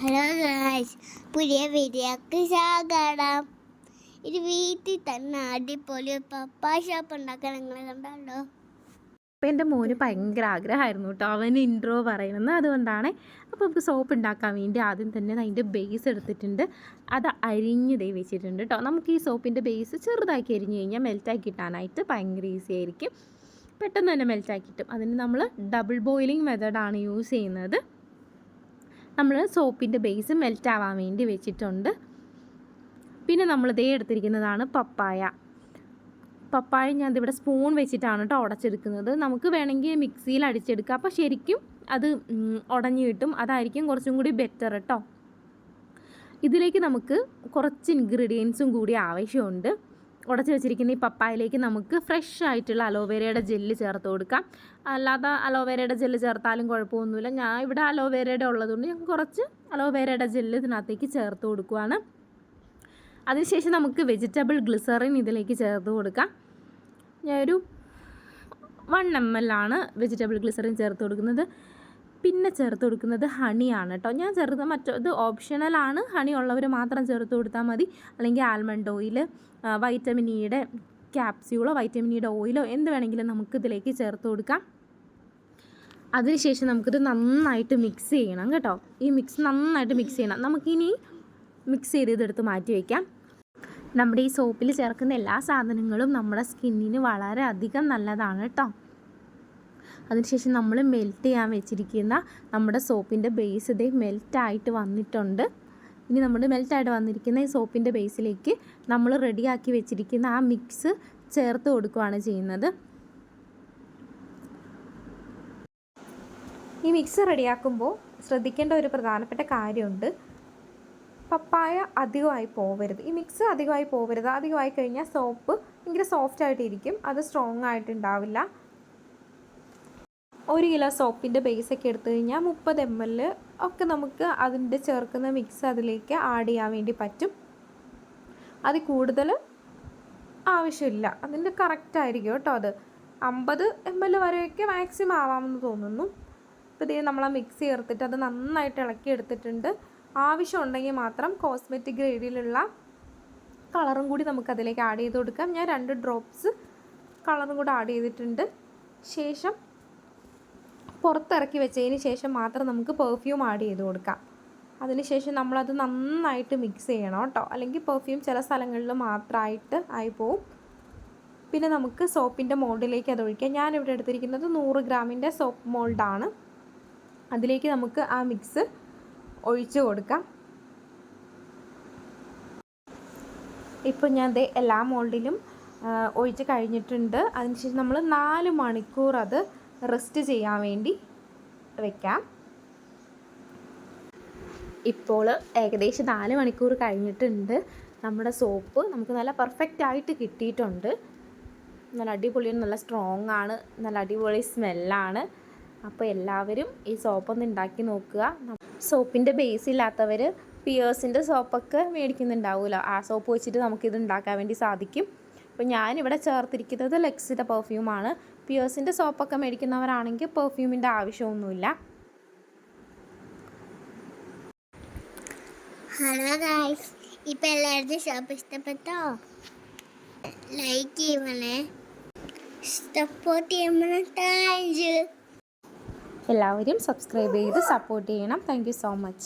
Hello guys പുതിയ വീഡിയോക്ക് സ്വാഗതം. ഇത് വീട്ടിൽ തന്നെ അടിപൊളി പപ്പായ ഷോപ്പ് ഉണ്ടാക്കാൻ നിങ്ങൾ കണ്ടല്ലോ അപ്പോൾ എന്റെ മോന് ഭയങ്കര ആഗ്രഹമായിരുന്നു കേട്ടോ. അവന് ഇൻട്രോ പറയണമെന്ന് അതുകൊണ്ടാണ്. അപ്പോൾ നമുക്ക് സോപ്പ് ഉണ്ടാക്കാൻ വേണ്ടി ആദ്യം തന്നെ അതിന്റെ ബേസ് എടുത്തിട്ടുണ്ട്. അത് അരിഞ്ഞ് ദേ വെച്ചിട്ടുണ്ട് കേട്ടോ. നമുക്ക് ഈ സോപ്പിന്റെ ബേസ് ചെറുതാക്കി അരിഞ്ഞ് കഴിഞ്ഞാൽ മെൽറ്റാക്കി കിട്ടാനായിട്ട് ഭയങ്കര ഈസി ആയിരിക്കും. പെട്ടെന്ന് തന്നെ മെൽറ്റാക്കി കിട്ടും അതിന് നമ്മൾ ഡബിൾ ബോയിലിംഗ് മെത്തഡാണ് യൂസ് ചെയ്യുന്നത്. നമ്മൾ സോപ്പിന്റെ ബേസ് മെൽറ്റ് ആവാൻ വേണ്ടി വെച്ചിട്ടുണ്ട്. പിന്നെ നമ്മൾ ദേ എടുത്തിരിക്കുന്നതാണ് പപ്പായ. പപ്പായ ഞാൻ ഇവിടെ സ്പൂൺ വെച്ചിട്ടാണ് കേട്ടോ ഉടച്ചെടുക്കുന്നത്. നമുക്ക് വേണമെങ്കിൽ മിക്സിയിൽ അടിച്ചെടുക്കുക അപ്പോൾ ശരിക്കും അത് ഉടഞ്ഞു കിട്ടും. അതായിരിക്കും കുറച്ചും കൂടി ബെറ്റർ കേട്ടോ ഇതിലേക്ക് നമുക്ക് കുറച്ച് ഇൻഗ്രീഡിയൻസും കൂടി ആവശ്യമുണ്ട്. ഉടച്ച് വെച്ചിരിക്കുന്ന ഈ പപ്പായയിലേക്ക് നമുക്ക് ഫ്രഷ് ആയിട്ടുള്ള അലോവേരയുടെ ജെല്ല് ചേർത്ത് കൊടുക്കാം. അല്ലാതെ അലോവേരയുടെ ജെല്ല് ചേർത്താലും കുഴപ്പമൊന്നുമില്ല. ഞാൻ ഇവിടെ അലോവേരയുടെ ഉള്ളതുകൊണ്ട് ഞാൻ കുറച്ച് അലോവേരയുടെ ജെല്ല് ഇതിനകത്തേക്ക് ചേർത്ത് കൊടുക്കുവാണ്. അതിനുശേഷം നമുക്ക് വെജിറ്റബിൾ ഗ്ലിസറിൻ ഇതിലേക്ക് ചേർത്ത് കൊടുക്കാം. ഞാനൊരു വൺ എം എൽ ആണ് വെജിറ്റബിൾ ഗ്ലിസറിൻ ചേർത്ത് കൊടുക്കുന്നത്. പിന്നെ ചേർത്ത് കൊടുക്കുന്നത് ഹണിയാണ് കേട്ടോ ഞാൻ ചേർത്ത് മറ്റത് ഓപ്ഷണലാണ് ഹണി ഉള്ളവർ മാത്രം ചേർത്ത് കൊടുത്താൽ മതി. അല്ലെങ്കിൽ ആൽമണ്ട് ഓയിൽ വൈറ്റമിൻ ഇയുടെ ക്യാപ്സ്യൂളോ വൈറ്റമിൻ ഇയുടെ ഓയിലോ എന്ത് വേണമെങ്കിലും നമുക്ക് ഇതിലേക്ക് ചേർത്ത് കൊടുക്കാം. അതിനുശേഷം നമുക്കിത് നന്നായിട്ട് മിക്സ് ചെയ്യണം കേട്ടോ. ഈ മിക്സ് നന്നായിട്ട് മിക്സ് ചെയ്യണം. നമുക്കിനി മിക്സ് ചെയ്ത് ഇതെടുത്ത് മാറ്റി വയ്ക്കാം നമ്മുടെ ഈ സോപ്പിൽ ചേർക്കുന്ന എല്ലാ സാധനങ്ങളും നമ്മുടെ സ്കിന്നിന് വളരെ അധികം നല്ലതാണ് കേട്ടോ അതിനുശേഷം നമ്മൾ മെൽറ്റ് ചെയ്യാൻ വെച്ചിരിക്കുന്ന നമ്മുടെ സോപ്പിന്റെ ബേസ് ഇതേ മെൽറ്റായിട്ട് വന്നിട്ടുണ്ട്. ഇനി നമ്മൾ മെൽറ്റായിട്ട് വന്നിരിക്കുന്ന ഈ സോപ്പിന്റെ ബേസിലേക്ക് നമ്മൾ റെഡിയാക്കി വെച്ചിരിക്കുന്ന ആ മിക്സ് ചേർത്ത് കൊടുക്കുകയാണ് ചെയ്യുന്നത്. ഈ മിക്സ് റെഡിയാക്കുമ്പോൾ ശ്രദ്ധിക്കേണ്ട ഒരു പ്രധാനപ്പെട്ട കാര്യമുണ്ട്. പപ്പായ അധികമായി പോവരുത്. ഈ മിക്സ് അധികമായി പോവരുത്. അധികമായി കഴിഞ്ഞാൽ സോപ്പ് ഭയങ്കര സോഫ്റ്റ് ആയിട്ടിരിക്കും. അത് സ്ട്രോങ് ആയിട്ടുണ്ടാവില്ല. ഒരു കിലോ സോപ്പിന്റെ ബേസൊക്കെ എടുത്തു കഴിഞ്ഞാൽ മുപ്പത് എം എൽ ഒക്കെ നമുക്ക് അതിന്റെ ചേർക്കുന്ന മിക്സ് അതിലേക്ക് ആഡ് ചെയ്യാൻ വേണ്ടി പറ്റും. അത് കൂടുതൽ ആവശ്യമില്ല. അതിന്റെ കറക്റ്റ് ആയിരിക്കും കേട്ടോ അത്. അമ്പത് എം എൽ വരെയൊക്കെ മാക്സിമം ആവാമെന്ന് തോന്നുന്നു. ഇപ്പോൾ ഇതേ നമ്മൾ ആ മിക്സ് ചേർത്തിട്ട് അത് നന്നായിട്ട് ഇളക്കി എടുത്തിട്ടുണ്ട്. ആവശ്യമുണ്ടെങ്കിൽ മാത്രം കോസ്മെറ്റിക് ഗ്രേഡിലുള്ള കളറും കൂടി നമുക്ക് അതിലേക്ക് ആഡ് ചെയ്ത് കൊടുക്കാം. ഞാൻ രണ്ട് ഡ്രോപ്സ് കളറും കൂടി ആഡ് ചെയ്തിട്ടുണ്ട്. ശേഷം പുറത്തിറക്കി വെച്ചതിന് ശേഷം മാത്രം നമുക്ക് പെർഫ്യൂം ആഡ് ചെയ്ത് കൊടുക്കാം. അതിനുശേഷം നമ്മളത് നന്നായിട്ട് മിക്സ് ചെയ്യണം കേട്ടോ. അല്ലെങ്കിൽ പെർഫ്യൂം ചില സ്ഥലങ്ങളിൽ മാത്രമായിട്ട് ആയി പോവും പിന്നെ നമുക്ക് സോപ്പിന്റെ മോൾഡിലേക്ക് അത് ഒഴിക്കാം. ഞാനിവിടെ എടുത്തിരിക്കുന്നത് നൂറ് ഗ്രാമിന്റെ സോപ്പ് മോൾഡാണ് അതിലേക്ക് നമുക്ക് ആ മിക്സ് ഒഴിച്ച് കൊടുക്കാം. ഇപ്പോൾ ഞാൻ ദേ എല്ലാ മോൾഡിലും ഒഴിച്ച് കഴിഞ്ഞിട്ടുണ്ട്. അതിനുശേഷം നമ്മൾ നാല് മണിക്കൂർ അത് റെസ്റ്റ് ചെയ്യാൻ വേണ്ടി വെക്കാം. ഇപ്പോൾ ഏകദേശം നാല് മണിക്കൂർ കഴിഞ്ഞിട്ടുണ്ട്. നമ്മുടെ സോപ്പ് നമുക്ക് നല്ല പെർഫെക്റ്റ് ആയിട്ട് കിട്ടിയിട്ടുണ്ട്. നല്ല അടിപൊളിയാണ് നല്ല സ്ട്രോങ് ആണ്. നല്ല അടിപൊളി സ്മെല്ലാണ് അപ്പോൾ എല്ലാവരും ഈ സോപ്പൊന്ന് ഉണ്ടാക്കി നോക്കുക. സോപ്പിന്റെ ബേസ് ഇല്ലാത്തവർ പിയേഴ്സിന്റെ സോപ്പൊക്കെ മേടിക്കുന്നുണ്ടാവുമല്ലോ ആ സോപ്പ് വെച്ചിട്ട് നമുക്കിത് ഉണ്ടാക്കാൻ വേണ്ടി സാധിക്കും. അപ്പോൾ ഞാനിവിടെ ചേർത്തിരിക്കുന്നത് ലെക്സിന്റെ പെർഫ്യൂമാണ്. പിയേഴ്സിന്റെ സോപ്പൊക്കെ മേടിക്കുന്നവരാണെങ്കിൽ പെർഫ്യൂമിന്റെ ആവശ്യമൊന്നുമില്ല. ഹലോ ഗായ്സ് ഇപ്പം എല്ലാവരുടെയും ഷോപ്പ് ഇഷ്ടപ്പെട്ടോ? ലൈക്ക് ചെയ്യണേ. സപ്പോർട്ട് ചെയ്യുമ്പോൾ താങ്ക് യു എല്ലാവരും സബ്സ്ക്രൈബ് ചെയ്ത് സപ്പോർട്ട് ചെയ്യണം. Thank you so much